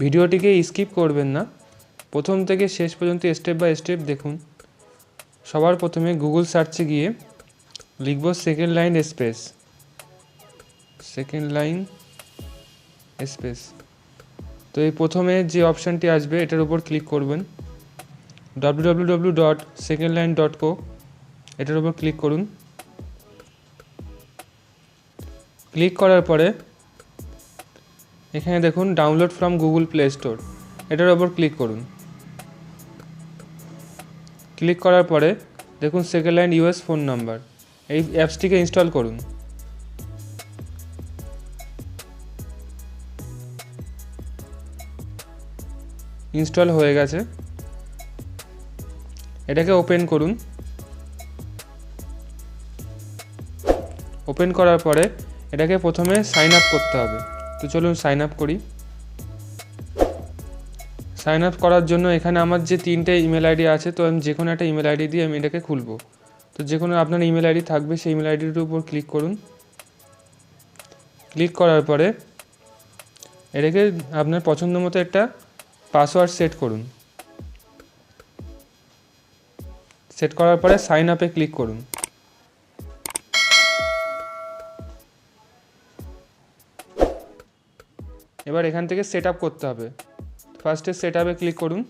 ভিডিওটিকে স্কিপ করবেন না। প্রথম থেকে শেষ পর্যন্ত স্টেপ বাই স্টেপ দেখুন। সবার প্রথমে গুগল সার্চে গিয়ে লিখব second line space. Second line space. তো এই প্রথমে যে অপশানটি আসবে, এটার উপর ক্লিক করবেন। W W W dot second line dot co এটার উপর ক্লিক করুন। ক্লিক করার পরে এখানে দেখুন download from Google Play Store এটার ওপর ক্লিক করুন। ক্লিক করার পরে দেখুন second line US phone number এই অ্যাপসটিকে ইনস্টল করুন। ইনস্টল হয়ে গেছে। এটাকে ওপেন করুন। ওপেন করার পরে এটাকে প্রথমে সাইন আপ করতে হবে। তো চলুন সাইন আপ করি। সাইন আপ করার জন্য এখানে আমার যে তিনটে ইমেল আইডি আছে, তো আমি যে কোনো একটা ইমেল আইডি দিয়ে আমি এটাকে খুলবো। তো যে কোনো আপনার ইমেল আইডি থাকবে, সেই ইমেল আইডির উপর ক্লিক করুন। ক্লিক করার পরে এটাকে আপনার পছন্দ মতো একটা পাসওয়ার্ড সেট করুন। সেট করার পরে সাইন আপে ক্লিক করুন। এবার এখান থেকে সেট করতে হবে। ফার্স্টে সেট আপে ক্লিক করুন।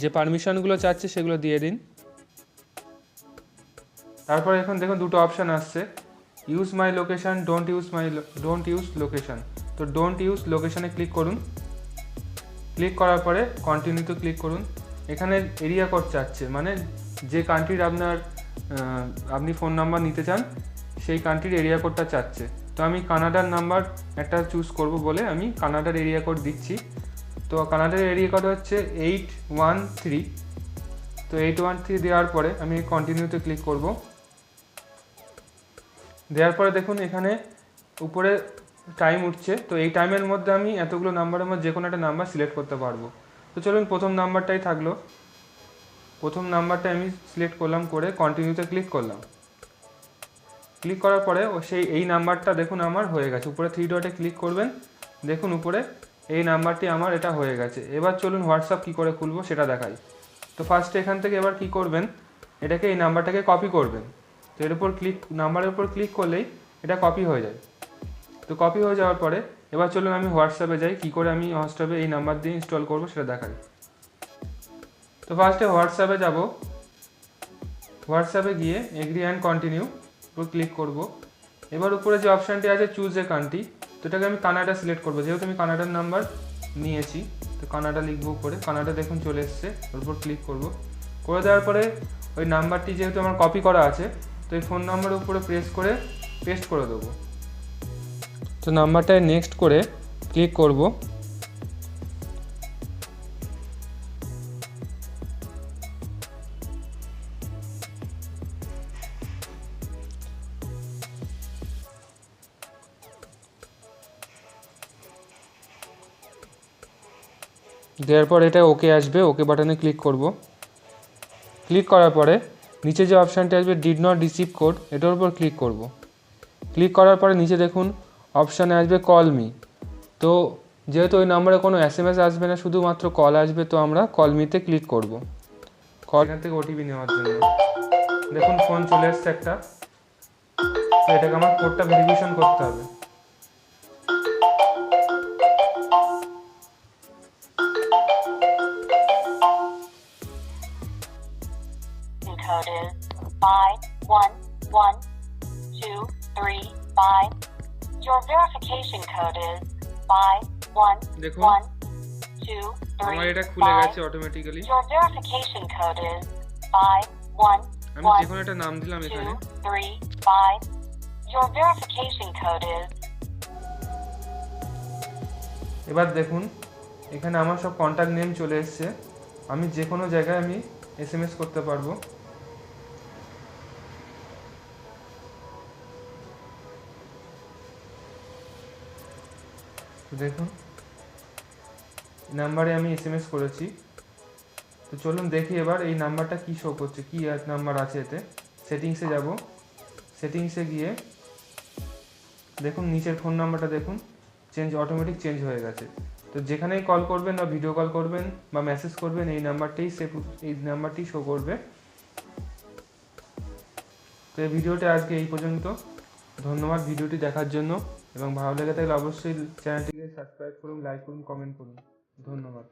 যে পারমিশনগুলো চাচ্ছে সেগুলো দিয়ে দিন। তারপর এখন দেখুন দুটো অপশান আসছে। Use my location don't use my don't use location তো ডোন্ট ইউজ লোকেশানে ক্লিক করুন। ক্লিক করার পরে কন্টিনিউতে ক্লিক করুন। এখানে এরিয়া কোড চাচ্ছে মানে যে কান্ট্রির আপনার আপনি ফোন নাম্বার নিতে চান, সেই কান্ট্রির এরিয়া কোডটা চাচ্ছে। তো আমি কানাডার নাম্বার একটা চুজ করব বলে আমি কানাডার এরিয়া কোড দিচ্ছি। তো কানাডার এরিয়া কোড হচ্ছে এইট ওয়ান থ্রি তো এইট ওয়ান থ্রি দেওয়ার পরে আমি কন্টিনিউতে ক্লিক করব। দেওয়ার পরে দেখুন এখানে উপরে টাইম উঠছে। তো এই টাইমের মধ্যে আমি এতগুলো নাম্বারের মধ্যে যে কোনো একটা নাম্বার সিলেক্ট করতে পারব। তো চলুন প্রথম নাম্বারটাই থাকল। প্রথম নাম্বারটা আমি সিলেক্ট করলাম করে কন্টিনিউতে ক্লিক করলাম। ক্লিক করার পরে ও সেই এই নাম্বারটা দেখুন আমার হয়ে গেছে। উপরে থ্রি ডটে ক্লিক করবেন, দেখুন উপরে এই নাম্বারটি আমার এটা হয়ে গেছে। এবার চলুন হোয়াটসঅ্যাপ কী করে খুলবো সেটা দেখাই। তো ফার্স্টে এখান থেকে এবার কী করবেন, এটাকে এই নাম্বারটাকে কপি করবেন। তো এর উপর ক্লিক নাম্বারের উপর ক্লিক করলেই এটা কপি হয়ে যায়। তো কপি হয়ে যাওয়ার পরে এবার চলুন আমি হোয়াটসঅ্যাপে যাই, কী করে আমি হোয়াটসঅ্যাপে এই নাম্বার দিয়ে ইনস্টল করব সেটা দেখাই। তো ফার্স্টে হোয়াটসঅ্যাপে যাব। হোয়াটসঅ্যাপে গিয়ে এগ্রি অ্যান্ড কন্টিনিউ ক্লিক করব। এবার উপরে যে অপশানটি আছে চুজ এ কান্ট্রি তো এটাকে আমি কানাডা সিলেক্ট করব। যেহেতু আমি কানাডার নাম্বার নিয়েছি, তো কানাডা লিখব করে কানাডা দেখুন চলে এসছে, ওর উপর ক্লিক করব। করে দেওয়ার পরে ওই নাম্বারটি যেহেতু আমার কপি করা আছে, তো এই ফোন নাম্বারের উপরে প্রেস করে পেস্ট করে দেবো। তো নাম্বারটায় নেক্সট করে ক্লিক করব। দেওয়ার পর এটা ওকে আসবে ওকে বাটনে ক্লিক করব। ক্লিক করার পরে নিচে যে অপশানটি আসবে ডিড নট রিসিভ কোড এটার উপর ক্লিক করব। ক্লিক করার পরে নিচে দেখুন অপশানে আসবে কল মি তো যেহেতু ওই নাম্বারে কোনো এস এম এস আসবে না, শুধুমাত্র কল আসবে, তো আমরা কল মিতে ক্লিক করব। কল এখান থেকে ওটিপি নেওয়ার জন্য। দেখুন ফোন চলে এসছে একটা। এটাকে আমার কোডটা ভেরিফিকেশন করতে হবে। Code is five one one two three five. Your verification code is five one দেখুন one two আমার three এটা খুলে five. গেছে automatically Your verification code is five one আমি one যে কোনো একটা নাম দিলাম এখানে two three five. Your verification code is এবার দেখুন এখানে আমার সব কন্ট্যাক্ট নেম চলে এসছে আমি যে কোনো জায়গায় আমি এস করতে পারব দেখুন। নাম্বারে আমি এস এম এস করেছি। তো চলুন দেখি এবার এই নাম্বারটা কী শো করছে, কী নাম্বার আছে এতে। সেটিংসে যাব। সেটিংসে গিয়ে দেখুন, নিচের ফোন নাম্বারটা দেখুন। চেঞ্জ অটোমেটিক চেঞ্জ হয়ে গেছে। তো যেখানেই কল করবেন বা ভিডিও কল করবেন বা মেসেজ করবেন, এই নাম্বারটাই সে এই নাম্বারটি শো করবে। তো এই ভিডিওটা আজকে এই পর্যন্ত। ধন্যবাদ ভিডিওটি দেখার জন্য। এবং ভালো লেগে থাকলে অবশ্যই চ্যানেলটিকে সাবস্ক্রাইব করুন লাইক করুন কমেন্ট করুন। ধন্যবাদ।